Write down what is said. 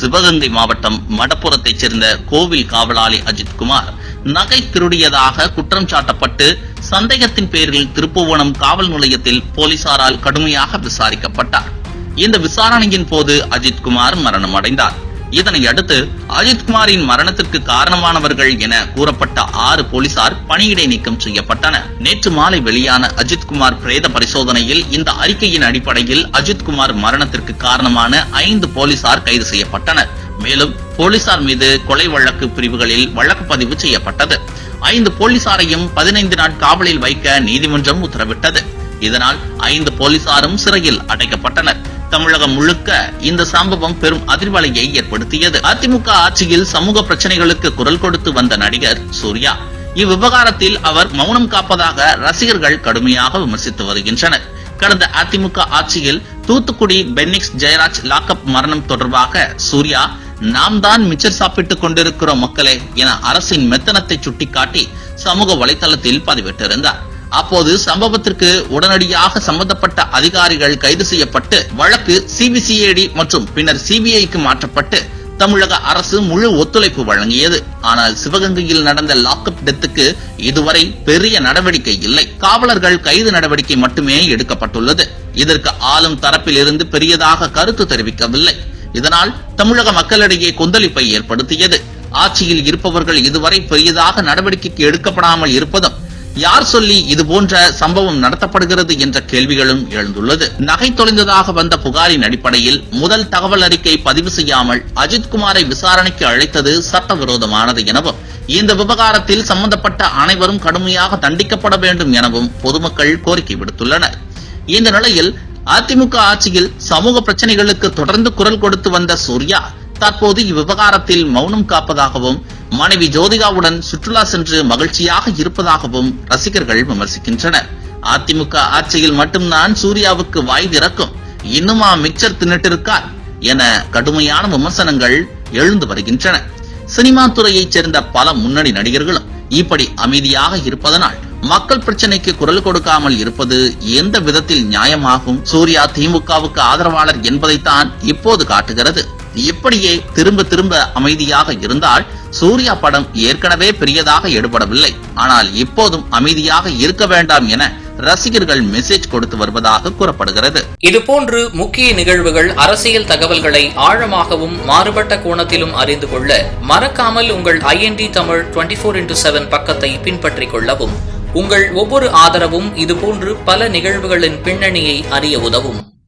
சிவகங்கை மாவட்டம் மடப்புறத்தைச் சேர்ந்த கோவில் காவலாளி அஜித்குமார் நகை திருடியதாக குற்றம் சாட்டப்பட்டு சந்தேகத்தின் பேரில் திருப்புவனம் காவல் நிலையத்தில் போலீசாரால் கடுமையாக விசாரிக்கப்பட்டார். இந்த விசாரணையின் போது அஜித்குமார் மரணம் அடைந்தார் இதனை அடுத்து அஜித்குமாரின் மரணத்திற்கு காரணமானவர்கள் என கூறப்பட்ட ஆறு போலீசார் பணியிடை நீக்கம் செய்யப்பட்டனர். நேற்று மாலை வெளியான அஜித்குமார் பிரேத பரிசோதனையில் இந்த அறிக்கையின் அடிப்படையில் அஜித்குமார் மரணத்திற்கு காரணமான ஐந்து போலீசார் கைது செய்யப்பட்டனர். மேலும் போலீசார் மீது கொலை வழக்கு பிரிவுகளில் வழக்கு பதிவு செய்யப்பட்டது. ஐந்து போலீசாரையும் பதினைந்து நாட் காவலில் வைக்க நீதிமன்றம் உத்தரவிட்டது. இதனால் ஐந்து போலீசாரும் சிறையில் அடைக்கப்பட்டனர். தமிழகம் முழுக்க இந்த சம்பவம் பெரும் அதிர்வலையை ஏற்படுத்தியது. அதிமுக ஆட்சியில் சமூக பிரச்சனைகளுக்கு குரல் கொடுத்து வந்த நடிகர் சூர்யா. இவ்விவகாரத்தில் அவர் மௌனம் காப்பதாக ரசிகர்கள் கடுமையாக விமர்சித்து வருகின்றனர். கடந்த அதிமுக ஆட்சியில் தூத்துக்குடி பென்னிக்ஸ் ஜெயராஜ் லாக்அப் மரணம் தொடர்பாக சூர்யா நாம் தான் மிச்சர் சாப்பிட்டுக் கொண்டிருக்கிறோம் மக்களே என அரசின் மெத்தனத்தை சுட்டிக்காட்டி சமூக வலைதளத்தில் பதிவிட்டிருந்தார். அப்போது சம்பவத்திற்கு உடனடியாக சம்பந்தப்பட்ட அதிகாரிகள் கைது செய்யப்பட்டு வழக்கு சிபிசிஐடி மற்றும் பின்னர் சிபிஐக்கு மாற்றப்பட்டு தமிழக அரசு முழு ஒத்துழைப்பு வழங்கியது. ஆனால் சிவகங்கையில் நடந்த லாக்அப் டெத்துக்கு இதுவரை பெரிய நடவடிக்கை இல்லை. காவலர்கள் கைது நடவடிக்கை மட்டுமே எடுக்கப்பட்டுள்ளது. இதற்கு ஆளும் தரப்பில் இருந்து பெரியதாக கருத்து தெரிவிக்கவில்லை. இதனால் தமிழக மக்களிடையே கொந்தளிப்பை ஏற்படுத்தியது. ஆட்சியில் இருப்பவர்கள் இதுவரை பெரியதாக நடவடிக்கைக்கு எடுக்கப்படாமல் இருப்பதும் யார் சொல்லி இது போன்ற சம்பவம் நடத்தப்படுகிறது என்ற கேள்விகளும் எழுந்துள்ளது. நகை தொலைந்ததாக வந்த புகாரின் அடிப்படையில் முதல் தகவல் அறிக்கை பதிவு செய்யாமல் அஜித்குமாரை விசாரணைக்கு அழைத்தது சட்டவிரோதமானது எனவும் இந்த விவகாரத்தில் சம்பந்தப்பட்ட அனைவரும் கடுமையாக தண்டிக்கப்பட வேண்டும் எனவும் பொதுமக்கள் கோரிக்கை விடுத்துள்ளனர். இந்த நிலையில் அதிமுக ஆட்சியில் சமூக பிரச்சனைகளுக்கு தொடர்ந்து குரல் கொடுத்து வந்த சூர்யா தற்போது இவ்விவகாரத்தில் மௌனம் காப்பதாகவும் மனைவி ஜோதிகாவுடன் சுற்றுலா சென்று மகிழ்ச்சியாக இருப்பதாகவும் ரசிகர்கள் விமர்சிக்கின்றனர். அதிமுக ஆட்சியில் மட்டும்தான் சூர்யாவுக்கு வாய் திறக்கும். இன்னுமா மிக்சர் தின்னுட்டு இருக்கார் என கடுமையான விமர்சனங்கள் எழுந்து வருகின்றன. சினிமா துறையைச் சேர்ந்த பல முன்னணி நடிகர்களும் இப்படி அமைதியாக இருப்பதனால் மக்கள் பிரச்சனைக்கு குரல் கொடுக்காமல் இருப்பது எந்த விதத்தில் நியாயமாகும்? சூர்யா திமுகவுக்கு ஆதரவாளர் என்பதைத்தான் இப்போது காட்டுகிறது. இப்படியே திரும்ப திரும்ப அமைதியாக இருந்தால் சூர்யா படம் ஏற்கனவே பெரியதாக எடுபடவில்லை. ஆனால் இப்போதும் அமைதியாக இருக்க வேண்டாம் என ரசிகர்கள் மெசேஜ் கொடுத்து வருவதாக கூறப்படுகிறது. இதுபோன்று முக்கிய நிகழ்வுகள் அரசியல் தகவல்களை ஆழமாகவும் மாறுபட்ட கோணத்திலும் அறிந்து கொள்ள மறக்காமல் உங்கள் INT Tamil twenty four into seven பக்கத்தை பின்பற்றிக் கொள்ளவும். உங்கள் ஒவ்வொரு ஆதரவும் இதுபோன்று பல நிகழ்வுகளின் பின்னணியை அறிய உதவும்.